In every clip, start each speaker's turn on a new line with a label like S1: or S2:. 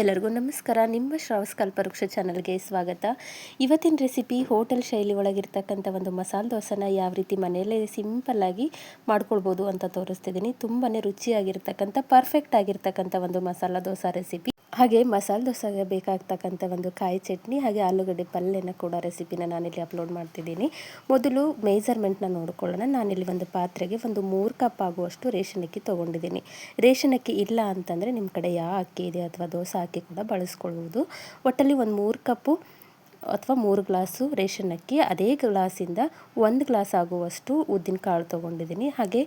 S1: ಎಲ್ಲರಿಗೂ ನಮಸ್ಕಾರ. ನಿಮ್ಮ ಶ್ರಾವಸ್ ಕಲ್ಪವೃಕ್ಷ ಚಾನಲ್ಗೆ ಸ್ವಾಗತ. ಇವತ್ತಿನ ರೆಸಿಪಿ ಹೋಟೆಲ್ ಶೈಲಿ ಒಳಗಿರ್ತಕ್ಕಂಥ ಒಂದು ಮಸಾಲೆ ದೋಸೆನ ಯಾವ ರೀತಿ ಮನೆಯಲ್ಲೇ ಸಿಂಪಲ್ಲಾಗಿ ಮಾಡ್ಕೊಳ್ಬೋದು ಅಂತ ತೋರಿಸ್ತಿದ್ದೀನಿ. ತುಂಬಾ ರುಚಿಯಾಗಿರ್ತಕ್ಕಂಥ, ಪರ್ಫೆಕ್ಟ್ ಆಗಿರ್ತಕ್ಕಂಥ ಒಂದು ಮಸಾಲ ದೋಸೆ ರೆಸಿಪಿ. ಹಾಗೆ ಮಸಾಲೆ ದೋಸೆಗೆ ಬೇಕಾಗ್ತಕ್ಕಂಥ ಒಂದು ಕಾಯಿ ಚಟ್ನಿ ಹಾಗೆ ಆಲೂಗಡ್ಡೆ ಪಲ್ಯನ ಕೂಡ ರೆಸಿಪಿನ ನಾನಿಲ್ಲಿ ಅಪ್ಲೋಡ್ ಮಾಡ್ತಿದ್ದೀನಿ. ಮೊದಲು ಮೇಜರ್ಮೆಂಟ್ನ ನೋಡ್ಕೊಳ್ಳೋಣ. ನಾನಿಲ್ಲಿ ಒಂದು ಪಾತ್ರೆಗೆ ಒಂದು ಮೂರು ಕಪ್ ಆಗುವಷ್ಟು ರೇಷನ್ ಅಕ್ಕಿ ತೊಗೊಂಡಿದ್ದೀನಿ. ರೇಷನ್ ಅಕ್ಕಿ ಇಲ್ಲ ಅಂತಂದರೆ ನಿಮ್ಮ ಕಡೆ ಯಾವ ಅಕ್ಕಿ ಇದೆ ಅಥವಾ ದೋಸೆ ಅಕ್ಕಿ ಕೂಡ ಬಳಸ್ಕೊಳ್ಬೋದು ಒಟ್ಟಲ್ಲಿ ಒಂದು ಮೂರು ಕಪ್ಪು ಅಥವಾ ಮೂರು ಗ್ಲಾಸು ರೇಷನ್ ಅಕ್ಕಿ, ಅದೇ ಗ್ಲಾಸಿಂದ ಒಂದು ಗ್ಲಾಸ್ ಆಗುವಷ್ಟು ಉದ್ದಿನ ಕಾಳು ತೊಗೊಂಡಿದ್ದೀನಿ. ಹಾಗೆ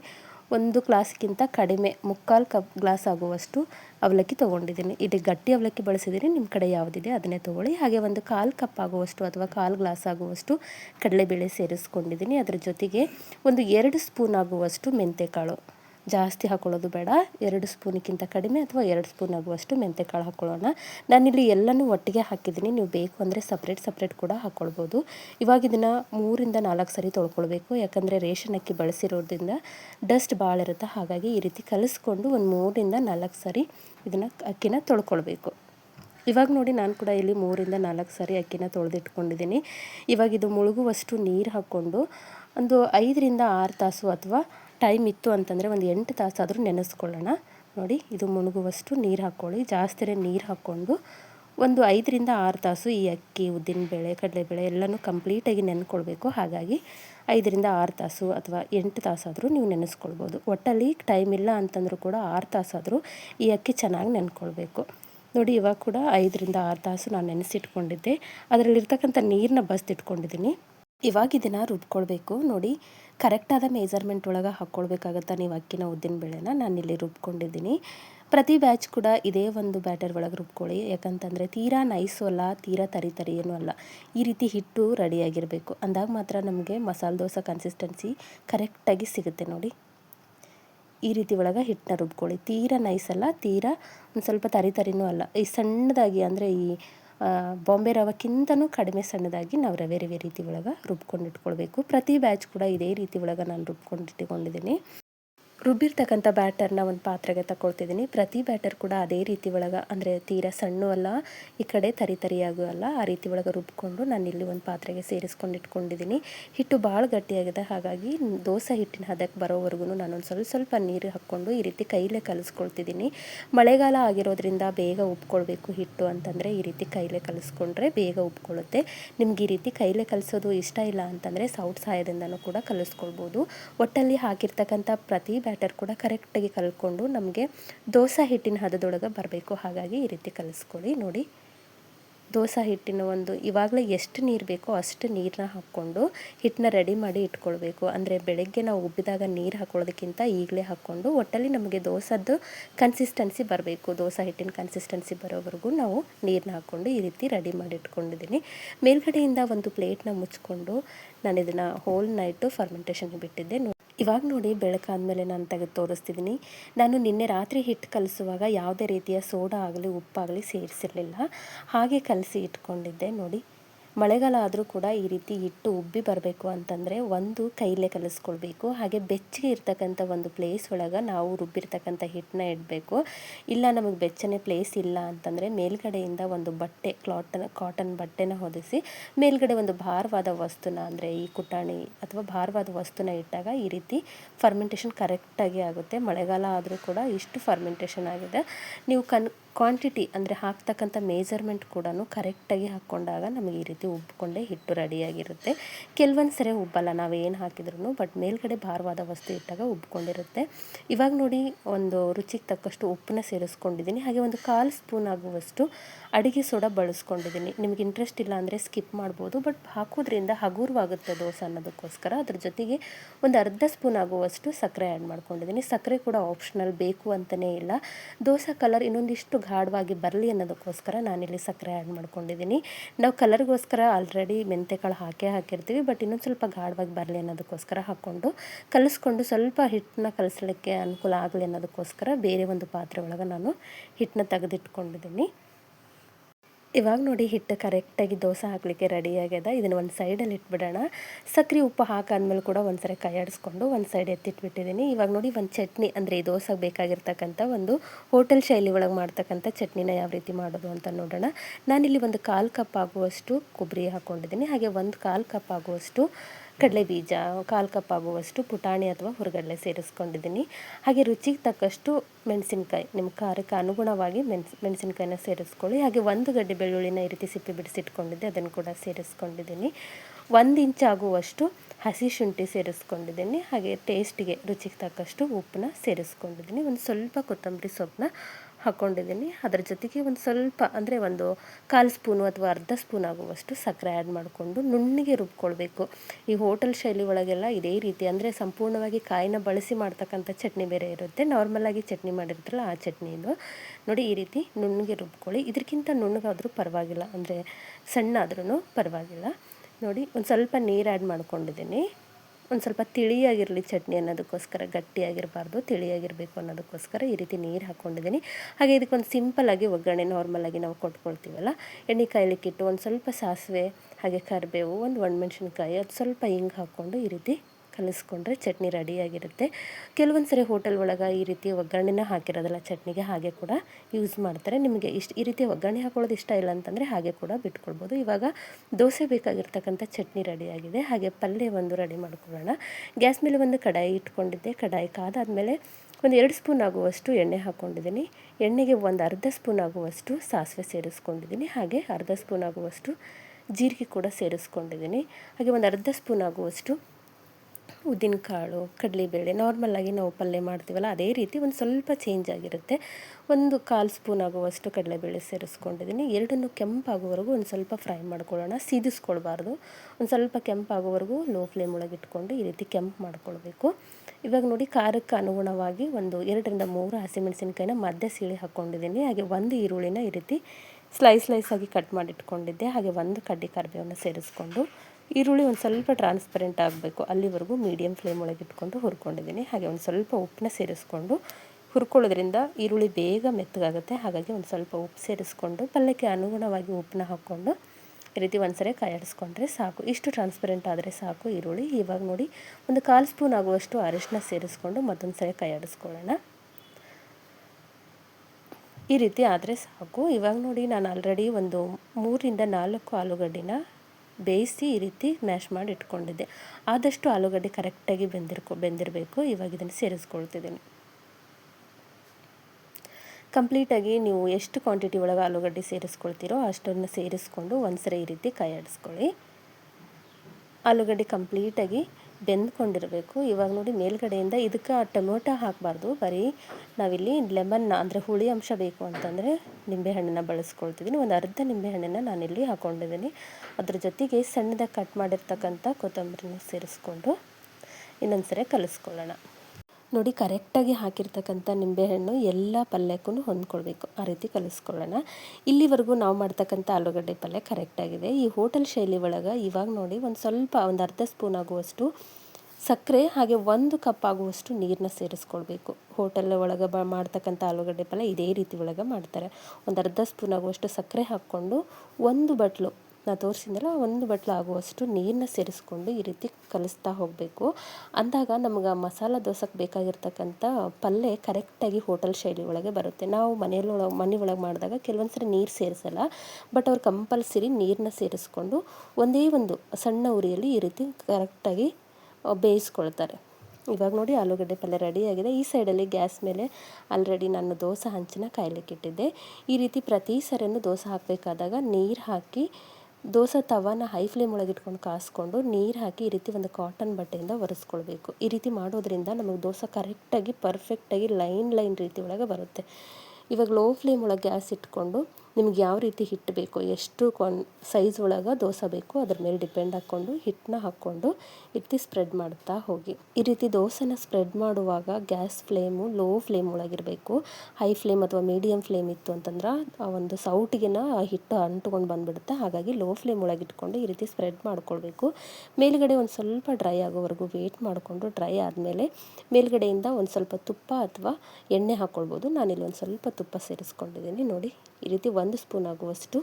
S1: ಒಂದು ಗ್ಲಾಸ್ಗಿಂತ ಕಡಿಮೆ ಮುಕ್ಕಾಲು ಕಪ್ ಗ್ಲಾಸ್ ಆಗುವಷ್ಟು ಅವಲಕ್ಕಿ ತೊಗೊಂಡಿದ್ದೀನಿ. ಇದು ಗಟ್ಟಿ ಅವಲಕ್ಕಿ ಬಳಸಿದ್ದೀನಿ ನಿಮ್ಮ ಕಡೆ ಯಾವುದಿದೆ ಅದನ್ನೇ ತೊಗೊಳ್ಳಿ. ಹಾಗೆ ಒಂದು ಕಾಲು ಕಪ್ ಆಗುವಷ್ಟು ಅಥವಾ ಕಾಲು ಗ್ಲಾಸ್ ಆಗುವಷ್ಟು ಕಡಲೆಬೇಳೆ ಸೇರಿಸ್ಕೊಂಡಿದ್ದೀನಿ. ಅದರ ಜೊತೆಗೆ ಒಂದು ಎರಡು ಸ್ಪೂನ್ ಆಗುವಷ್ಟು ಮೆಂತೆಕಾಳು. ಜಾಸ್ತಿ ಹಾಕೊಳ್ಳೋದು ಬೇಡ. ಎರಡು ಸ್ಪೂನಿಗಿಂತ ಕಡಿಮೆ ಅಥವಾ ಎರಡು ಸ್ಪೂನ್ ಆಗುವಷ್ಟು ಮೆಂತೆಕಾಳು ಹಾಕ್ಕೊಳ್ಳೋಣ ನಾನಿಲ್ಲಿ ಎಲ್ಲನೂ ಒಟ್ಟಿಗೆ ಹಾಕಿದ್ದೀನಿ. ನೀವು ಬೇಕು ಅಂದರೆ ಸಪ್ರೇಟ್ ಸಪ್ರೇಟ್ ಕೂಡ ಹಾಕ್ಕೊಳ್ಬೋದು ಇವಾಗ ಇದನ್ನು ಮೂರಿಂದ ನಾಲ್ಕು ಸರಿ ತೊಳ್ಕೊಳ್ಬೇಕು. ಯಾಕಂದರೆ ರೇಷನ್ ಅಕ್ಕಿ ಬಳಸಿರೋದ್ರಿಂದ ಡಸ್ಟ್ ಭಾಳ ಇರುತ್ತೆ. ಹಾಗಾಗಿ ಈ ರೀತಿ ಕಲಿಸ್ಕೊಂಡು ಒಂದು ಮೂರಿಂದ ನಾಲ್ಕು ಸರಿ ಇದನ್ನು ಅಕ್ಕಿನ ತೊಳ್ಕೊಳ್ಬೇಕು. ಇವಾಗ ನೋಡಿ ನಾನು ಕೂಡ ಇಲ್ಲಿ ಮೂರಿಂದ ನಾಲ್ಕು ಸಾರಿ ಅಕ್ಕಿನ ತೊಳೆದಿಟ್ಕೊಂಡಿದ್ದೀನಿ. ಇವಾಗ ಇದು ಮುಳುಗುವಷ್ಟು ನೀರು ಹಾಕ್ಕೊಂಡು ಒಂದು ಐದರಿಂದ ಆರು ತಾಸು ಅಥವಾ ಟೈಮ್ ಇತ್ತು ಅಂತಂದರೆ ಒಂದು ಎಂಟು ತಾಸಾದರೂ ನೆನೆಸ್ಕೊಳ್ಳೋಣ. ನೋಡಿ, ಇದು ಮುಳುಗುವಷ್ಟು ನೀರು ಹಾಕ್ಕೊಳ್ಳಿ. ಜಾಸ್ತಿ ನೀರು ಹಾಕ್ಕೊಂಡು ಒಂದು ಐದರಿಂದ ಆರು ತಾಸು ಈ ಅಕ್ಕಿ, ಉದ್ದಿನ ಬೇಳೆ ಕಡಲೆಬೇಳೆ ಎಲ್ಲನೂ ಕಂಪ್ಲೀಟಾಗಿ ನೆನ್ಕೊಳ್ಬೇಕು. ಹಾಗಾಗಿ ಐದರಿಂದ ಆರು ತಾಸು ಅಥವಾ ಎಂಟು ತಾಸಾದರೂ ನೀವು ನೆನೆಸ್ಕೊಳ್ಬೋದು. ಒಟ್ಟಲ್ಲಿ ಟೈಮ್ ಇಲ್ಲ ಅಂತಂದರೂ ಕೂಡ ಆರು ತಾಸಾದರೂ ಈ ಅಕ್ಕಿ ಚೆನ್ನಾಗಿ ನೆನ್ಕೊಳ್ಬೇಕು. ನೋಡಿ, ಇವಾಗ ಕೂಡ ಐದರಿಂದ ಆರು ತಾಸು ನಾನು ನೆನೆಸಿಟ್ಕೊಂಡಿದ್ದೆ. ಅದರಲ್ಲಿರ್ತಕ್ಕಂಥ ನೀರನ್ನ ಬಸ್ದಿಟ್ಕೊಂಡಿದ್ದೀನಿ. ಇವಾಗ ಇದನ್ನು ರುಬ್ಕೊಳ್ಬೇಕು. ನೋಡಿ ಕರೆಕ್ಟಾದ ಮೇಜರ್ಮೆಂಟ್ ಒಳಗೆ ಹಾಕ್ಕೊಳ್ಬೇಕಾಗತ್ತೆ ನೀವು ಅಕ್ಕಿನ ಉದ್ದಿನ ಬೇಳೆನ? ಇಲ್ಲಿ ರುಬ್ಕೊಂಡಿದ್ದೀನಿ. ಪ್ರತಿ ಬ್ಯಾಚ್ ಕೂಡ ಇದೇ ಒಂದು ಬ್ಯಾಟರ್ ಒಳಗೆ ರುಬ್ಕೊಳ್ಳಿ. ಯಾಕಂತಂದರೆ ತೀರಾ ನೈಸು ಅಲ್ಲ, ತೀರಾ ತರಿ ತರಿ ಏನೂ ಅಲ್ಲ. ಈ ರೀತಿ ಹಿಟ್ಟು ರೆಡಿಯಾಗಿರಬೇಕು ಅಂದಾಗ ಮಾತ್ರ ನಮಗೆ ಮಸಾಲೆ ದೋಸೆ ಕನ್ಸಿಸ್ಟೆನ್ಸಿ ಕರೆಕ್ಟಾಗಿ ಸಿಗುತ್ತೆ ನೋಡಿ. ಈ ರೀತಿ ಒಳಗೆ ಹಿಟ್ಟನ್ನ ರುಬ್ಕೊಳ್ಳಿ. ತೀರಾ ನೈಸ್ ಅಲ್ಲ, ತೀರಾ ಒಂದು ಸ್ವಲ್ಪ ತರಿ ತರಿನೂ ಅಲ್ಲ. ಈ ಸಣ್ಣದಾಗಿ ಅಂದರೆ ಈ ಬಾಂಬೆ ರವಕ್ಕಿಂತನೂ ಕಡಿಮೆ ಸಣ್ಣದಾಗಿ ನಾವು ರವೆ ರವೆ ರೀತಿ ಒಳಗೆ ರುಬ್ಕೊಂಡು ಇಟ್ಕೊಳ್ಬೇಕು. ಪ್ರತಿ ಬ್ಯಾಚ್ ಕೂಡ ಇದೇ ರೀತಿ ಒಳಗೆ ನಾನು ರುಬ್ಕೊಂಡು ಇಟ್ಕೊಂಡಿದ್ದೀನಿ. ರುಬ್ಬಿರ್ತಕ್ಕಂಥ ಬ್ಯಾಟರ್ನ ಒಂದು ಪಾತ್ರೆಗೆ ತಗೊಳ್ತಿದ್ದೀನಿ ಪ್ರತಿ ಬ್ಯಾಟರ್ ಕೂಡ ಅದೇ ರೀತಿ ಒಳಗೆ, ಅಂದರೆ ತೀರಾ ಸಣ್ಣ ಅಲ್ಲ, ಈ ಕಡೆ ತರಿ ತರಿಯಾಗೂ ಅಲ್ಲ, ಆ ರೀತಿ ಒಳಗೆ ರುಬ್ಬಿಕೊಂಡು ನಾನು ಇಲ್ಲಿ ಒಂದು ಪಾತ್ರೆಗೆ ಸೇರಿಸ್ಕೊಂಡು ಇಟ್ಕೊಂಡಿದ್ದೀನಿ. ಹಿಟ್ಟು ಭಾಳ ಗಟ್ಟಿಯಾಗಿದೆ, ಹಾಗಾಗಿ ದೋಸೆ ಹಿಟ್ಟಿನ ಹದಕ್ಕೆ ಬರೋವರೆಗೂ ನಾನೊಂದು ಸ್ವಲ್ಪ ಸ್ವಲ್ಪ ನೀರು ಹಾಕ್ಕೊಂಡು ಈ ರೀತಿ ಕೈಲೇ ಕಲಿಸ್ಕೊಳ್ತಿದ್ದೀನಿ. ಮಳೆಗಾಲ ಆಗಿರೋದ್ರಿಂದ ಬೇಗ ಉಪ್ಕೊಳ್ಬೇಕು ಹಿಟ್ಟು ಅಂತಂದರೆ ಈ ರೀತಿ ಕೈಲೇ ಕಲಿಸ್ಕೊಂಡ್ರೆ ಬೇಗ ಉಪ್ಕೊಳ್ಳುತ್ತೆ ನಿಮ್ಗೆ ಈ ರೀತಿ ಕೈಲೇ ಕಲಿಸೋದು ಇಷ್ಟ ಇಲ್ಲ ಅಂತಂದರೆ ಸೌಟ್ ಸಹಾಯದಿಂದನೂ ಕೂಡ ಕಲಿಸ್ಕೊಳ್ಬೋದು. ಒಟ್ಟಲ್ಲಿ ಹಾಕಿರ್ತಕ್ಕಂಥ ಪ್ರತಿ ಬ್ಯಾಟರ್ ಕೂಡ ಕರೆಕ್ಟಾಗಿ ಕಲ್ಕೊಂಡು ನಮಗೆ ದೋಸೆ ಹಿಟ್ಟಿನ ಹದದೊಳಗೆ ಬರಬೇಕು. ಹಾಗಾಗಿ ಈ ರೀತಿ ಕಲಿಸ್ಕೊಳ್ಳಿ. ನೋಡಿ, ದೋಸೆ ಹಿಟ್ಟಿನ ಒಂದು ಇವಾಗಲೇ ಎಷ್ಟು ನೀರು ಬೇಕೋ ಅಷ್ಟು ನೀರನ್ನ ಹಾಕ್ಕೊಂಡು ಹಿಟ್ಟನ್ನ ರೆಡಿ ಮಾಡಿ ಇಟ್ಕೊಳ್ಬೇಕು. ಅಂದರೆ ಬೆಳಗ್ಗೆ ನಾವು ಉಬ್ಬಿದಾಗ ನೀರು ಹಾಕೊಳ್ಳೋದಕ್ಕಿಂತ ಈಗಲೇ ಹಾಕ್ಕೊಂಡು ಒಟ್ಟಲ್ಲಿ ನಮಗೆ ದೋಸದ್ದು ಕನ್ಸಿಸ್ಟೆನ್ಸಿ ಬರಬೇಕು. ದೋಸೆ ಹಿಟ್ಟಿನ ಕನ್ಸಿಸ್ಟೆನ್ಸಿ ಬರೋವರೆಗೂ ನಾವು ನೀರನ್ನ ಹಾಕ್ಕೊಂಡು ಈ ರೀತಿ ರೆಡಿ ಮಾಡಿ ಇಟ್ಕೊಂಡಿದ್ದೀನಿ. ಮೇಲ್ಗಡೆಯಿಂದ ಒಂದು ಪ್ಲೇಟ್ನ ಮುಚ್ಕೊಂಡು ನಾನು ಇದನ್ನು ಹೋಲ್ ನೈಟು ಫರ್ಮೆಂಟೇಷನ್ಗೆ ಬಿಟ್ಟಿದ್ದೆ. ಇವಾಗ ನೋಡಿ ಬೆಳಕಾದ್ಮೇಲೆ ನಾನು ತೆಗೆದು ತೋರಿಸ್ತಿದ್ದೀನಿ ನಾನು ನಿನ್ನೆ ರಾತ್ರಿ ಹಿಟ್ಟು ಕಲಿಸುವಾಗ ಯಾವುದೇ ರೀತಿಯ ಸೋಡಾ ಆಗಲಿ, ಉಪ್ಪಾಗಲಿ ಸೇರಿಸಿರಲಿಲ್ಲ. ಹಾಗೆ ಕಲಸಿ ಇಟ್ಕೊಂಡಿದ್ದೆ ನೋಡಿ. ಮಳೆಗಾಲ ಆದರೂ ಕೂಡ ಈ ರೀತಿ ಹಿಟ್ಟು ಉಬ್ಬಿ ಬರಬೇಕು ಅಂತಂದರೆ ಒಂದು ಕೈಲೇ ಕಲಿಸ್ಕೊಳ್ಬೇಕು. ಹಾಗೆ ಬೆಚ್ಚಗೆ ಇರ್ತಕ್ಕಂಥ ಒಂದು ಪ್ಲೇಸ್ ಒಳಗೆ ನಾವು ರುಬ್ಬಿರ್ತಕ್ಕಂಥ ಹಿಟ್ಟನ್ನ ಇಡಬೇಕು. ಇಲ್ಲ ನಮಗೆ ಬೆಚ್ಚನೆ ಪ್ಲೇಸ್ ಇಲ್ಲ ಅಂತಂದರೆ ಮೇಲ್ಗಡೆಯಿಂದ ಒಂದು ಬಟ್ಟೆ ಕ್ಲಾಟನ್ ಕಾಟನ್ ಬಟ್ಟೆನ ಹೊದಿಸಿ ಮೇಲ್ಗಡೆ ಒಂದು ಭಾರವಾದ ವಸ್ತುನ ಅಂದರೆ ಈ ಕುಟಾಣಿ ಅಥವಾ ಭಾರವಾದ ವಸ್ತುನ ಇಟ್ಟಾಗ ಈ ರೀತಿ ಫರ್ಮೆಂಟೇಷನ್ ಕರೆಕ್ಟಾಗಿ ಆಗುತ್ತೆ. ಮಳೆಗಾಲ ಆದರೂ ಕೂಡ ಇಷ್ಟು ಫರ್ಮೆಂಟೇಷನ್ ಆಗಿದೆ. ನೀವು ಕನ್ ಕ್ವಾಂಟಿಟಿ ಅಂದರೆ ಹಾಕ್ತಕ್ಕಂಥ ಮೇಜರ್ಮೆಂಟ್ ಕೂಡ ಕರೆಕ್ಟಾಗಿ ಹಾಕ್ಕೊಂಡಾಗ ನಮಗೆ ಈ ರೀತಿ ಉಬ್ಬಿಕೊಂಡೇ ಹಿಟ್ಟು ರೆಡಿಯಾಗಿರುತ್ತೆ ಕೆಲವೊಂದು ಸರಿ ಉಬ್ಬಲ್ಲ, ನಾವು ಏನು ಹಾಕಿದ್ರು ಬಟ್ ಮೇಲ್ಗಡೆ ಭಾರವಾದ ವಸ್ತು ಇಟ್ಟಾಗ ಉಬ್ಬಿಕೊಂಡಿರುತ್ತೆ ಇವಾಗ ನೋಡಿ ಒಂದು ರುಚಿಗೆ ತಕ್ಕಷ್ಟು ಉಪ್ಪನ್ನ ಸೇರಿಸ್ಕೊಂಡಿದ್ದೀನಿ ಹಾಗೆ ಒಂದು ಕಾಲು ಸ್ಪೂನ್ ಆಗುವಷ್ಟು ಅಡುಗೆ ಸೋಡಾ ಬಳಸ್ಕೊಂಡಿದ್ದೀನಿ ನಿಮ್ಗೆ ಇಂಟ್ರೆಸ್ಟ್ ಇಲ್ಲ ಅಂದರೆ ಸ್ಕಿಪ್ ಮಾಡ್ಬೋದು ಬಟ್ ಹಾಕೋದ್ರಿಂದ ಹಗುರವಾಗುತ್ತೆ ದೋಸೆ ಅನ್ನೋದಕ್ಕೋಸ್ಕರ. ಅದ್ರ ಜೊತೆಗೆ ಒಂದು ಅರ್ಧ ಸ್ಪೂನ್ ಆಗುವಷ್ಟು ಸಕ್ಕರೆ ಆ್ಯಡ್ ಮಾಡ್ಕೊಂಡಿದ್ದೀನಿ ಸಕ್ಕರೆ ಕೂಡ ಆಪ್ಷನಲ್ ಬೇಕು ಅಂತಲೇ ಇಲ್ಲ. ದೋಸೆ ಕಲರ್ ಇನ್ನೊಂದಿಷ್ಟು ಗಾಢವಾಗಿ ಬರಲಿ ಅನ್ನೋದಕ್ಕೋಸ್ಕರ ನಾನಿಲ್ಲಿ ಸಕ್ಕರೆ ಆ್ಯಡ್ ಮಾಡ್ಕೊಂಡಿದ್ದೀನಿ. ನಾವು ಕಲರ್ಗೋಸ್ಕರ ಆಲ್ರೆಡಿ ಮೆಂತೆಕಾಳು ಹಾಕೇ ಹಾಕಿರ್ತೀವಿ ಬಟ್ ಇನ್ನೊಂದು ಸ್ವಲ್ಪ ಗಾಢವಾಗಿ ಬರಲಿ ಅನ್ನೋದಕ್ಕೋಸ್ಕರ ಹಾಕ್ಕೊಂಡು ಕಲಿಸ್ಕೊಂಡು ಸ್ವಲ್ಪ ಹಿಟ್ಟನ್ನ ಕಲಿಸ್ಲಿಕ್ಕೆ ಅನುಕೂಲ ಆಗಲಿ ಅನ್ನೋದಕ್ಕೋಸ್ಕರ ಬೇರೆ ಒಂದು ಪಾತ್ರೆ ಒಳಗೆ ನಾನು ಹಿಟ್ಟನ್ನ ತೆಗೆದಿಟ್ಕೊಂಡಿದ್ದೀನಿ. ಇವಾಗ ನೋಡಿ ಹಿಟ್ಟು ಕರೆಕ್ಟಾಗಿ ದೋಸೆ ಹಾಕಲಿಕ್ಕೆ ರೆಡಿ ಆಗ್ಯದ. ಇದನ್ನು ಒಂದು ಸೈಡಲ್ಲಿ ಇಟ್ಬಿಡೋಣ. ಸಕ್ಕರೆ ಉಪ್ಪು ಹಾಕಾದ್ಮೇಲೆ ಕೂಡ ಒಂದು ಸರಿ ಕೈ ಆಡಿಸ್ಕೊಂಡು ಒಂದು ಸೈಡ್ ಎತ್ತಿಟ್ಬಿಟ್ಟಿದ್ದೀನಿ ಇವಾಗ ನೋಡಿ ಒಂದು ಚಟ್ನಿ, ಅಂದರೆ ಈ ದೋಸೆಗೆ ಬೇಕಾಗಿರ್ತಕ್ಕಂಥ ಒಂದು ಹೋಟೆಲ್ ಶೈಲಿ ಒಳಗೆ ಮಾಡ್ತಕ್ಕಂಥ ಚಟ್ನಿನ ಯಾವ ರೀತಿ ಮಾಡೋದು ಅಂತ ನೋಡೋಣ. ನಾನಿಲ್ಲಿ ಒಂದು ಕಾಲು ಕಪ್ ಆಗುವಷ್ಟು ಕೊಬ್ಬರಿ ಹಾಕ್ಕೊಂಡಿದ್ದೀನಿ ಹಾಗೆ ಒಂದು ಕಾಲು ಕಪ್ ಆಗುವಷ್ಟು ಕಡಲೆ ಬೀಜ, ಕಾಲು ಕಪ್ ಆಗುವಷ್ಟು ಪುಟಾಣಿ ಅಥವಾ ಹುರಗಡಲೆ ಸೇರಿಸ್ಕೊಂಡಿದ್ದೀನಿ. ಹಾಗೆ ರುಚಿಗೆ ತಕ್ಕಷ್ಟು ಮೆಣಸಿನ್ಕಾಯಿ, ನಿಮ್ಮ ಖಾರಕ್ಕೆ ಅನುಗುಣವಾಗಿ ಮೆಣಸು, ಮೆಣಸಿನ್ಕಾಯಿನ ಸೇರಿಸ್ಕೊಳ್ಳಿ. ಹಾಗೆ ಒಂದು ಗಡ್ಡೆ ಬೆಳ್ಳುಳ್ಳಿನ ಈ ರೀತಿ ಸಿಪ್ಪೆ ಬಿಡಿಸಿಟ್ಕೊಂಡಿದ್ದೆ, ಅದನ್ನು ಕೂಡ ಸೇರಿಸ್ಕೊಂಡಿದ್ದೀನಿ. ಒಂದು ಇಂಚ್ ಆಗುವಷ್ಟು ಹಸಿ ಶುಂಠಿ ಸೇರಿಸ್ಕೊಂಡಿದ್ದೀನಿ. ಹಾಗೆ ಟೇಸ್ಟಿಗೆ ರುಚಿಗೆ ತಕ್ಕಷ್ಟು ಉಪ್ಪನ್ನ ಸೇರಿಸ್ಕೊಂಡಿದ್ದೀನಿ. ಒಂದು ಸ್ವಲ್ಪ ಕೊತ್ತಂಬರಿ ಸೊಪ್ಪನ್ನ ಹಾಕ್ಕೊಂಡಿದ್ದೀನಿ ಅದರ ಜೊತೆಗೆ ಒಂದು ಸ್ವಲ್ಪ ಅಂದರೆ ಒಂದು ಕಾಲು ಸ್ಪೂನು ಅಥವಾ ಅರ್ಧ ಸ್ಪೂನ್ ಆಗುವಷ್ಟು ಸಕ್ಕರೆ ಆ್ಯಡ್ ಮಾಡಿಕೊಂಡು ನುಣ್ಣಗೆ ರುಬ್ಕೊಳ್ಬೇಕು. ಈ ಹೋಟೆಲ್ ಶೈಲಿ ಒಳಗೆಲ್ಲ ಇದೇ ರೀತಿ. ಅಂದರೆ ಸಂಪೂರ್ಣವಾಗಿ ಕಾಯಿನ ಬಳಸಿ ಮಾಡ್ತಕ್ಕಂಥ ಚಟ್ನಿ ಬೇರೆ ಇರುತ್ತೆ. ನಾರ್ಮಲಾಗಿ ಚಟ್ನಿ ಮಾಡಿರ್ತಾರಲ್ಲ ಆ ಚಟ್ನಿ ಇದು. ನೋಡಿ ಈ ರೀತಿ ನುಣ್ಣಗೆ ರುಬ್ಕೊಳ್ಳಿ. ಇದಕ್ಕಿಂತ ನುಣ್ಣಗಾದರೂ ಪರವಾಗಿಲ್ಲ. ಅಂದರೆ ಸಣ್ಣ ಆದ್ರೂ ಪರವಾಗಿಲ್ಲ. ನೋಡಿ ಒಂದು ಸ್ವಲ್ಪ ನೀರು ಆ್ಯಡ್ ಮಾಡ್ಕೊಂಡಿದ್ದೀನಿ. ಒಂದು ಸ್ವಲ್ಪ ತಿಳಿಯಾಗಿರಲಿ ಚಟ್ನಿ ಅನ್ನೋದಕ್ಕೋಸ್ಕರ, ಗಟ್ಟಿಯಾಗಿರಬಾರ್ದು, ತಿಳಿಯಾಗಿರಬೇಕು ಅನ್ನೋದಕ್ಕೋಸ್ಕರ ಈ ರೀತಿ ನೀರು ಹಾಕ್ಕೊಂಡಿದ್ದೀನಿ ಹಾಗೆ ಇದಕ್ಕೊಂದು ಸಿಂಪಲ್ಲಾಗಿ ಒಗ್ಗರಣೆ ನಾರ್ಮಲಾಗಿ ನಾವು ಕೊಟ್ಕೊಳ್ತೀವಲ್ಲ, ಎಣ್ಣೆ ಕಾಯ್ಲಿಕ್ಕಿಟ್ಟು ಒಂದು ಸ್ವಲ್ಪ ಸಾಸಿವೆ, ಹಾಗೆ ಕರಿಬೇವು, ಒಂದು ಒಣಮೆಣ್ಸಿನ್ಕಾಯಿ, ಅದು ಸ್ವಲ್ಪ ಹಿಂಗೆ ಹಾಕ್ಕೊಂಡು ಈ ರೀತಿ ಕಲಿಸ್ಕೊಂಡ್ರೆ ಚಟ್ನಿ ರೆಡಿಯಾಗಿರುತ್ತೆ ಕೆಲವೊಂದು ಸರಿ ಹೋಟೆಲ್ ಒಳಗೆ ಈ ರೀತಿ ಒಗ್ಗರಣೆನ ಹಾಕಿರೋದಲ್ಲ ಚಟ್ನಿಗೆ ಹಾಗೆ ಕೂಡ ಯೂಸ್ ಮಾಡ್ತಾರೆ. ನಿಮಗೆ ಇಷ್ಟು, ಈ ರೀತಿ ಒಗ್ಗರಣೆ ಹಾಕೊಳ್ಳೋದು ಇಷ್ಟ ಇಲ್ಲ ಅಂತಂದರೆ ಹಾಗೆ ಕೂಡ ಬಿಟ್ಕೊಳ್ಬೋದು ಇವಾಗ ದೋಸೆ ಬೇಕಾಗಿರ್ತಕ್ಕಂಥ ಚಟ್ನಿ ರೆಡಿಯಾಗಿದೆ ಹಾಗೆ ಪಲ್ಯ ಒಂದು ರೆಡಿ ಮಾಡ್ಕೊಳ್ಳೋಣ. ಗ್ಯಾಸ್ ಮೇಲೆ ಒಂದು ಕಡಾಯಿ ಇಟ್ಕೊಂಡಿದ್ದೆ. ಕಡಾಯಿ ಕಾದಾದಮೇಲೆ ಒಂದು ಎರಡು ಸ್ಪೂನ್ ಆಗುವಷ್ಟು ಎಣ್ಣೆ ಹಾಕ್ಕೊಂಡಿದ್ದೀನಿ ಎಣ್ಣೆಗೆ ಒಂದು ಅರ್ಧ ಸ್ಪೂನ್ ಆಗುವಷ್ಟು ಸಾಸಿವೆ ಸೇರಿಸ್ಕೊಂಡಿದ್ದೀನಿ. ಹಾಗೆ ಅರ್ಧ ಸ್ಪೂನ್ ಆಗುವಷ್ಟು ಜೀರಿಗೆ ಕೂಡ ಸೇರಿಸ್ಕೊಂಡಿದ್ದೀನಿ. ಹಾಗೆ ಒಂದು ಅರ್ಧ ಸ್ಪೂನ್ ಆಗುವಷ್ಟು ಉದ್ದಿನಕಾಳು, ಕಡಲೆಬೇಳೆ ನಾರ್ಮಲ್ಲಾಗಿ ನಾವು ಪಲ್ಯ ಮಾಡ್ತೀವಲ್ಲ, ಅದೇ ರೀತಿ ಒಂದು ಸ್ವಲ್ಪ ಚೇಂಜ್ ಆಗಿರುತ್ತೆ. ಒಂದು ಕಾಲು ಸ್ಪೂನ್ ಆಗುವಷ್ಟು ಕಡಲೆಬೇಳೆ ಸೇರಿಸ್ಕೊಂಡಿದ್ದೀನಿ. ಎರಡನ್ನು ಕೆಂಪಾಗುವವರೆಗೂ ಒಂದು ಸ್ವಲ್ಪ ಫ್ರೈ ಮಾಡ್ಕೊಳ್ಳೋಣ. ಸೀದಿಸ್ಕೊಳ್ಬಾರ್ದು. ಒಂದು ಸ್ವಲ್ಪ ಕೆಂಪಾಗುವವರೆಗೂ ಲೋ ಫ್ಲೇಮ್ ಒಳಗೆ ಇಟ್ಕೊಂಡು ಈ ರೀತಿ ಕೆಂಪು ಮಾಡ್ಕೊಳ್ಬೇಕು. ಇವಾಗ ನೋಡಿ ಖಾರಕ್ಕೆ ಅನುಗುಣವಾಗಿ ಒಂದು ಎರಡರಿಂದ ಮೂರು ಹಸಿಮೆಣಸಿನ್ಕಾಯಿನ ಮಧ್ಯ ಸೀಳಿ ಹಾಕ್ಕೊಂಡಿದ್ದೀನಿ. ಹಾಗೆ ಒಂದು ಈರುಳ್ಳಿನ ಈ ರೀತಿ ಸ್ಲೈಸ್ ಸ್ಲೈಸಾಗಿ ಕಟ್ ಮಾಡಿಟ್ಕೊಂಡಿದ್ದೆ. ಹಾಗೆ ಒಂದು ಕಡ್ಡಿ ಕರಿಬೇವನ್ನು ಸೇರಿಸ್ಕೊಂಡು ಈರುಳ್ಳಿ ಒಂದು ಸ್ವಲ್ಪ ಟ್ರಾನ್ಸ್ಪರೆಂಟ್ ಆಗಬೇಕು. ಅಲ್ಲಿವರೆಗೂ ಮೀಡಿಯಮ್ ಫ್ಲೇಮ್ ಒಳಗೆ ಇಟ್ಕೊಂಡು ಹುರ್ಕೊಂಡಿದ್ದೀನಿ. ಹಾಗೆ ಒಂದು ಸ್ವಲ್ಪ ಉಪ್ಪನ್ನ ಸೇರಿಸ್ಕೊಂಡು ಹುರ್ಕೊಳ್ಳೋದ್ರಿಂದ ಈರುಳ್ಳಿ ಬೇಗ ಮೆತ್ತಗಾಗುತ್ತೆ. ಹಾಗಾಗಿ ಒಂದು ಸ್ವಲ್ಪ ಉಪ್ಪು ಸೇರಿಸ್ಕೊಂಡು ಪಲ್ಯಕ್ಕೆ ಅನುಗುಣವಾಗಿ ಉಪ್ಪನ್ನ ಹಾಕ್ಕೊಂಡು ಈ ರೀತಿ ಒಂದು ಸರಿ ಕಾಯಾಡಿಸ್ಕೊಂಡ್ರೆ ಸಾಕು. ಇಷ್ಟು ಟ್ರಾನ್ಸ್ಪರೆಂಟ್ ಆದರೆ ಸಾಕು ಈರುಳ್ಳಿ. ಇವಾಗ ನೋಡಿ, ಒಂದು ಕಾಲು ಸ್ಪೂನ್ ಆಗುವಷ್ಟು ಅರಿಶಿನ ಸೇರಿಸ್ಕೊಂಡು ಮತ್ತೊಂದು ಸರಿ ಕಾಯಾಡಿಸ್ಕೊಳ್ಳೋಣ. ಈ ರೀತಿ ಆದರೆ ಸಾಕು. ಇವಾಗ ನೋಡಿ, ನಾನು ಆಲ್ರೆಡಿ ಒಂದು ಮೂರಿಂದ ನಾಲ್ಕು ಆಲೂಗಡ್ಡಿನ ಬೇಯಿಸಿ ಈ ರೀತಿ ಮ್ಯಾಶ್ ಮಾಡಿ ಇಟ್ಕೊಂಡಿದ್ದೆ. ಆದಷ್ಟು ಆಲೂಗಡ್ಡೆ ಕರೆಕ್ಟಾಗಿ ಬೆಂದಿರ್ಕೊ, ಬೆಂದಿರಬೇಕು. ಇವಾಗ ಇದನ್ನು ಸೇರಿಸ್ಕೊಳ್ತಿದ್ದೀನಿ. ಕಂಪ್ಲೀಟಾಗಿ ನೀವು ಎಷ್ಟು ಕ್ವಾಂಟಿಟಿ ಒಳಗೆ ಆಲೂಗಡ್ಡೆ ಸೇರಿಸ್ಕೊಳ್ತೀರೋ ಅಷ್ಟನ್ನು ಸೇರಿಸ್ಕೊಂಡು ಒಂದ್ಸರಿ ಈ ರೀತಿ ಕೈ ಆಡಿಸ್ಕೊಳ್ಳಿ ಆಲೂಗಡ್ಡೆ ಕಂಪ್ಲೀಟಾಗಿ ಬೆಂದ್ಕೊಂಡಿರಬೇಕು. ಇವಾಗ ನೋಡಿ ಮೇಲ್ಗಡೆಯಿಂದ ಇದಕ್ಕೆ ಟೊಮೊಟೊ ಹಾಕಬಾರ್ದು. ಬರೀ ನಾವಿಲ್ಲಿ ಲೆಮನ್ನ ಅಂದರೆ ಹುಳಿ ಅಂಶ ಬೇಕು ಅಂತಂದರೆ ನಿಂಬೆಹಣ್ಣನ್ನು ಬಳಸ್ಕೊಳ್ತಿದ್ದೀನಿ. ಒಂದು ಅರ್ಧ ನಿಂಬೆಹಣ್ಣನ್ನು ನಾನಿಲ್ಲಿ ಹಾಕ್ಕೊಂಡಿದ್ದೀನಿ ಅದ್ರ ಜೊತೆಗೆ ಸಣ್ಣದಾಗಿ ಕಟ್ ಮಾಡಿರ್ತಕ್ಕಂಥ ಕೊತ್ತಂಬರಿನ ಸೇರಿಸ್ಕೊಂಡು ಇನ್ನೊಂದು ಸರಿ ಕಲಿಸ್ಕೊಳ್ಳೋಣ. ನೋಡಿ, ಕರೆಕ್ಟಾಗಿ ಹಾಕಿರ್ತಕ್ಕಂಥ ನಿಂಬೆಹಣ್ಣು ಎಲ್ಲ ಪಲ್ಯಕ್ಕೂ ಹೊಂದ್ಕೊಳ್ಬೇಕು. ಆ ರೀತಿ ಕಲಿಸ್ಕೊಳ್ಳೋಣ. ಇಲ್ಲಿವರೆಗೂ ನಾವು ಮಾಡ್ತಕ್ಕಂಥ ಆಲೂಗಡ್ಡೆ ಪಲ್ಯ ಕರೆಕ್ಟಾಗಿದೆ. ಈ ಹೋಟೆಲ್ ಶೈಲಿ ಒಳಗೆ ಇವಾಗ ನೋಡಿ, ಒಂದು ಸ್ವಲ್ಪ, ಒಂದು ಅರ್ಧ ಸ್ಪೂನ್ ಆಗುವಷ್ಟು ಸಕ್ಕರೆ, ಹಾಗೆ ಒಂದು ಕಪ್ ಆಗುವಷ್ಟು ನೀರನ್ನ ಸೇರಿಸ್ಕೊಳ್ಬೇಕು. ಹೋಟೆಲ್ ಒಳಗೆ ಬ, ಮಾಡ್ತಕ್ಕಂಥ ಆಲೂಗಡ್ಡೆ ಪಲ್ಯ ಇದೇ ರೀತಿ ಒಳಗೆ ಮಾಡ್ತಾರೆ. ಒಂದು ಅರ್ಧ ಸ್ಪೂನ್ ಆಗುವಷ್ಟು ಸಕ್ಕರೆ ಹಾಕ್ಕೊಂಡು ಒಂದು ಬಟ್ಲು ನಾ ತೋರಿಸಿದ್ನಲ್ಲ, ಒಂದು ಬಟ್ಲು ಆಗುವಷ್ಟು ನೀರನ್ನ ಸೇರಿಸ್ಕೊಂಡು ಈ ರೀತಿ ಕಲಿಸ್ತಾ ಹೋಗಬೇಕು. ಅಂದಾಗ ನಮ್ಗೆ ಮಸಾಲೆ ದೋಸೆಗೆ ಬೇಕಾಗಿರ್ತಕ್ಕಂಥ ಪಲ್ಯ ಕರೆಕ್ಟಾಗಿ ಹೋಟೆಲ್ ಶೈಲಿ ಒಳಗೆ ಬರುತ್ತೆ. ನಾವು ಮನೆಯಲ್ಲೊಳಗೆ ಮನೆ ಒಳಗೆ ಮಾಡಿದಾಗ ಕೆಲವೊಂದು ಸರಿ ನೀರು ಸೇರಿಸಲ್ಲ, ಬಟ್ ಅವ್ರು ಕಂಪಲ್ಸರಿ ನೀರನ್ನ ಸೇರಿಸ್ಕೊಂಡು ಒಂದೇ ಒಂದು ಸಣ್ಣ ಉರಿಯಲ್ಲಿ ಈ ರೀತಿ ಕರೆಕ್ಟಾಗಿ ಬೇಯಿಸ್ಕೊಳ್ತಾರೆ. ಇವಾಗ ನೋಡಿ ಆಲೂಗಡ್ಡೆ ಪಲ್ಯ ರೆಡಿಯಾಗಿದೆ ಈ ಸೈಡಲ್ಲಿ ಗ್ಯಾಸ್ ಮೇಲೆ ಆಲ್ರೆಡಿ ನಾನು ದೋಸೆ ಹಂಚಿನ ಕಾಯ್ಲಿಕ್ಕಿಟ್ಟಿದ್ದೆ. ಈ ರೀತಿ ಪ್ರತಿ ಸರಿನೂ ದೋಸೆ ಹಾಕಬೇಕಾದಾಗ ನೀರು ಹಾಕಿ ದೋಸೆ ತವಾನ ಹೈ ಫ್ಲೇಮ್ ಒಳಗೆ ಇಟ್ಕೊಂಡು ಕಾಸ್ಕೊಂಡು ನೀರು ಹಾಕಿ ಈ ರೀತಿ ಒಂದು ಕಾಟನ್ ಬಟ್ಟೆಯಿಂದ ಒರೆಸ್ಕೊಳ್ಬೇಕು. ಈ ರೀತಿ ಮಾಡೋದ್ರಿಂದ ನಮಗೆ ದೋಸೆ ಕರೆಕ್ಟಾಗಿ ಪರ್ಫೆಕ್ಟಾಗಿ ಲೈನ್ ಲೈನ್ ರೀತಿ ಒಳಗೆ ಬರುತ್ತೆ. ಇವಾಗ ಲೋ ಫ್ಲೇಮ್ ಒಳಗೆ ಗ್ಯಾಸ್ ಇಟ್ಕೊಂಡು ನಿಮ್ಗೆ ಯಾವ ರೀತಿ ಹಿಟ್ಟು ಬೇಕು, ಎಷ್ಟು ಕೊನ್ ಸೈಜ್ ಒಳಗೆ ದೋಸೆ ಬೇಕು ಅದ್ರ ಮೇಲೆ ಡಿಪೆಂಡ್ ಹಾಕ್ಕೊಂಡು ಹಿಟ್ಟನ್ನ ಹಾಕ್ಕೊಂಡು ಈ ರೀತಿ ಸ್ಪ್ರೆಡ್ ಮಾಡ್ತಾ ಹೋಗಿ. ಈ ರೀತಿ ದೋಸೆನ ಸ್ಪ್ರೆಡ್ ಮಾಡುವಾಗ ಗ್ಯಾಸ್ ಫ್ಲೇಮು ಲೋ ಫ್ಲೇಮ್ ಒಳಗಿರಬೇಕು. ಹೈ ಫ್ಲೇಮ್ ಅಥವಾ ಮೀಡಿಯಮ್ ಫ್ಲೇಮ್ ಇತ್ತು ಅಂತಂದ್ರೆ ಆ ಒಂದು ಸೌಟಿಗೆನ ಹಿಟ್ಟು ಅಂಟ್ಕೊಂಡು ಬಂದುಬಿಡುತ್ತೆ. ಹಾಗಾಗಿ ಲೋ ಫ್ಲೇಮ್ ಒಳಗೆ ಇಟ್ಕೊಂಡು ಈ ರೀತಿ ಸ್ಪ್ರೆಡ್ ಮಾಡ್ಕೊಳ್ಬೇಕು. ಮೇಲುಗಡೆ ಒಂದು ಸ್ವಲ್ಪ ಡ್ರೈ ಆಗೋವರೆಗೂ ವೇಟ್ ಮಾಡಿಕೊಂಡು ಡ್ರೈ ಆದಮೇಲೆ ಮೇಲುಗಡೆಯಿಂದ ಒಂದು ಸ್ವಲ್ಪ ತುಪ್ಪ ಅಥವಾ ಎಣ್ಣೆ ಹಾಕ್ಕೊಳ್ಬೋದು ನಾನಿಲ್ಲಿ ಒಂದು ಸ್ವಲ್ಪ ತುಪ್ಪ ಸೇರಿಸ್ಕೊಂಡಿದ್ದೀನಿ ನೋಡಿ. ಈ ರೀತಿ ಒಂದು ಸ್ಪೂನ್ ಆಗುವಷ್ಟು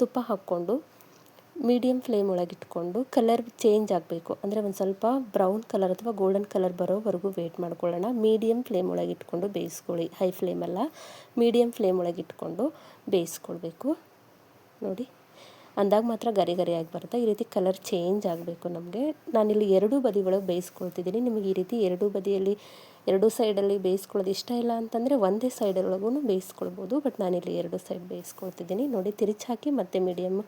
S1: ತುಪ್ಪ ಹಾಕ್ಕೊಂಡು ಮೀಡಿಯಮ್ ಫ್ಲೇಮ್ ಒಳಗಿಟ್ಕೊಂಡು ಕಲರ್ ಚೇಂಜ್ ಆಗಬೇಕು. ಅಂದರೆ ಒಂದು ಸ್ವಲ್ಪ ಬ್ರೌನ್ ಕಲರ್ ಅಥವಾ ಗೋಲ್ಡನ್ ಕಲರ್ ಬರೋವರೆಗೂ ವೇಟ್ ಮಾಡ್ಕೊಳ್ಳೋಣ. ಮೀಡಿಯಮ್ ಫ್ಲೇಮ್ ಒಳಗಿಟ್ಕೊಂಡು ಬೇಯಿಸ್ಕೊಳ್ಳಿ. ಹೈ ಫ್ಲೇಮಲ್ಲ ಮೀಡಿಯಮ್ ಫ್ಲೇಮ್ ಒಳಗಿಟ್ಕೊಂಡು ಬೇಯಿಸ್ಕೊಳ್ಬೇಕು. ನೋಡಿ, ಅಂದಾಗ ಮಾತ್ರ ಗರಿ ಗರಿಯಾಗಿ ಬರುತ್ತೆ. ಈ ರೀತಿ ಕಲರ್ ಚೇಂಜ್ ಆಗಬೇಕು ನಮಗೆ. ನಾನಿಲ್ಲಿ ಎರಡೂ ಬದಿ ಒಳಗೆ ಬೇಯಿಸ್ಕೊಳ್ತಿದ್ದೀನಿ. ನಿಮಗೆ ಈ ರೀತಿ ಎರಡೂ ಬದಿಯಲ್ಲಿ ಎರಡೂ ಸೈಡಲ್ಲಿ ಬೇಯಿಸ್ಕೊಳ್ಳೋದು ಇಷ್ಟ ಇಲ್ಲ ಅಂತಂದರೆ ಒಂದೇ ಸೈಡೊಳಗೂ ಬೇಯಿಸ್ಕೊಳ್ಬೋದು. ಬಟ್ ನಾನಿಲ್ಲಿ ಎರಡು ಸೈಡ್ ಬೇಯಿಸ್ಕೊಳ್ತಿದ್ದೀನಿ. ನೋಡಿ ತಿರುಚಿ ಹಾಕಿ ಮತ್ತು ಮೀಡಿಯಮ್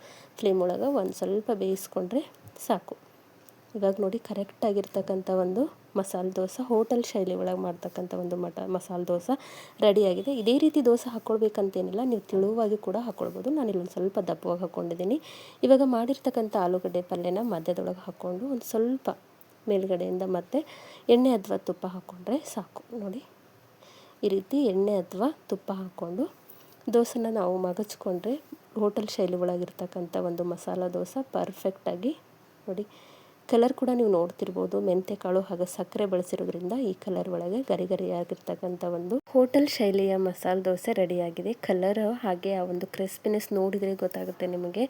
S1: ಫ್ಲೇಮ್ ಒಳಗೆ ಒಂದು ಸ್ವಲ್ಪ ಬೇಯಿಸ್ಕೊಂಡ್ರೆ ಸಾಕು. ಇವಾಗ ನೋಡಿ ಕರೆಕ್ಟಾಗಿರ್ತಕ್ಕಂಥ ಒಂದು ಮಸಾಲೆ ದೋಸೆ, ಹೋಟೆಲ್ ಶೈಲಿ ಒಳಗೆ ಮಾಡ್ತಕ್ಕಂಥ ಒಂದು ಮಟ, ಮಸಾಲೆ ದೋಸೆ ರೆಡಿಯಾಗಿದೆ ಇದೇ ರೀತಿ ದೋಸೆ ಹಾಕ್ಕೊಳ್ಬೇಕಂತೇನಿಲ್ಲ ನೀವು ತಿಳುವಾಗಿ ಕೂಡ ಹಾಕ್ಕೊಳ್ಬೋದು ನಾನು ಇಲ್ಲೊಂದು ಸ್ವಲ್ಪ ದಪ್ಪವಾಗಿ ಹಾಕ್ಕೊಂಡಿದ್ದೀನಿ ಇವಾಗ ಮಾಡಿರ್ತಕ್ಕಂಥ ಆಲೂಗಡ್ಡೆ ಪಲ್ಯನ ಮಧ್ಯದೊಳಗೆ ಹಾಕ್ಕೊಂಡು ಒಂದು ಸ್ವಲ್ಪ ಮೇಲ್ಗಡೆಯಿಂದ ಮತ್ತೆ ಎಣ್ಣೆ ಅಥವಾ ತುಪ್ಪ ಹಾಕ್ಕೊಂಡ್ರೆ ಸಾಕು. ನೋಡಿ, ಈ ರೀತಿ ಎಣ್ಣೆ ಅಥವಾ ತುಪ್ಪ ಹಾಕ್ಕೊಂಡು ದೋಸೆನ ನಾವು ಮಗಚ್ಕೊಂಡ್ರೆ ಹೋಟೆಲ್ ಶೈಲಿ ಒಳಗಿರ್ತಕ್ಕಂಥ ಒಂದು ಮಸಾಲ ದೋಸೆ ಪರ್ಫೆಕ್ಟಾಗಿ ನೋಡಿ ಕಲರ್ ಕೂಡ ನೀವು ನೋಡ್ತಿರ್ಬೋದು. ಕಾಳು ಹಾಗೂ ಸಕ್ಕರೆ ಬಳಸಿರೋದ್ರಿಂದ ಈ ಕಲರ್ ಒಳಗೆ ಗರಿ ಗರಿಯಾಗಿರ್ತಕ್ಕಂಥ ಒಂದು ಹೋಟೆಲ್ ಶೈಲಿಯ ಮಸಾಲೆ ದೋಸೆ ರೆಡಿಯಾಗಿದೆ. ಕಲರ್ ಹಾಗೆ ಆ ಒಂದು ಕ್ರಿಸ್ಪಿನೆಸ್ ನೋಡಿದರೆ ಗೊತ್ತಾಗುತ್ತೆ ನಿಮಗೆ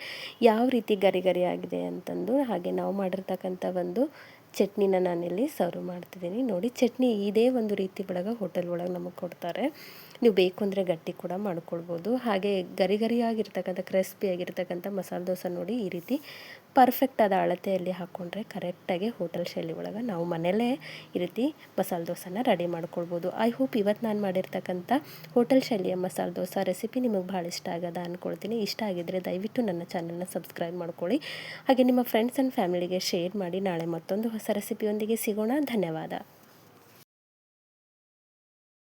S1: ಯಾವ ರೀತಿ ಗರಿ ಗರಿ ಅಂತಂದು. ಹಾಗೆ ನಾವು ಮಾಡಿರ್ತಕ್ಕಂಥ ಒಂದು ಚಟ್ನಿನ ನಾನಿಲ್ಲಿ ಸರ್ವ್ ಮಾಡ್ತಿದ್ದೀನಿ. ನೋಡಿ ಚಟ್ನಿ ಇದೇ ಒಂದು ರೀತಿ ಒಳಗೆ ಹೋಟೆಲ್ ಒಳಗೆ ನಮಗೆ ಕೊಡ್ತಾರೆ. ನೀವು ಬೇಕು ಅಂದರೆ ಗಟ್ಟಿ ಕೂಡ ಮಾಡ್ಕೊಳ್ಬೋದು. ಹಾಗೆ ಗರಿ ಗರಿಯಾಗಿರ್ತಕ್ಕಂಥ ಕ್ರಿಸ್ಪಿಯಾಗಿರ್ತಕ್ಕಂಥ ಮಸಾಲೆ ದೋಸೆ ನೋಡಿ ಈ ರೀತಿ ಪರ್ಫೆಕ್ಟ್ ಆದ ಅಳತೆಯಲ್ಲಿ ಹಾಕ್ಕೊಂಡ್ರೆ ಕರೆಕ್ಟಾಗಿ ಹೋಟೆಲ್ ಶೈಲಿ ಒಳಗೆ ನಾವು ಮನೆಯಲ್ಲೇ ಈ ರೀತಿ ಮಸಾಲೆ ದೋಸೆನ ರೆಡಿ ಮಾಡ್ಕೊಳ್ಬೋದು. ಐ ಹೋಪ್ ಇವತ್ತು ನಾನು ಮಾಡಿರ್ತಕ್ಕಂಥ ಹೋಟೆಲ್ ಶೈಲಿಯ ಮಸಾಲೆ ದೋಸೆ ರೆಸಿಪಿ ನಿಮಗೆ ಭಾಳ ಇಷ್ಟ ಆಗದ ಅಂದ್ಕೊಳ್ತೀನಿ ಇಷ್ಟ ಆಗಿದ್ದರೆ ದಯವಿಟ್ಟು ನನ್ನ ಚಾನಲ್ನ ಸಬ್ಸ್ಕ್ರೈಬ್ ಮಾಡ್ಕೊಳ್ಳಿ. ಹಾಗೆ ನಿಮ್ಮ ಫ್ರೆಂಡ್ಸ್ ಆ್ಯಂಡ್ ಫ್ಯಾಮಿಲಿಗೆ ಶೇರ್ ಮಾಡಿ. ನಾಳೆ ಮತ್ತೊಂದು ಹೊಸ ರೆಸಿಪಿಯೊಂದಿಗೆ ಸಿಗೋಣ. ಧನ್ಯವಾದ.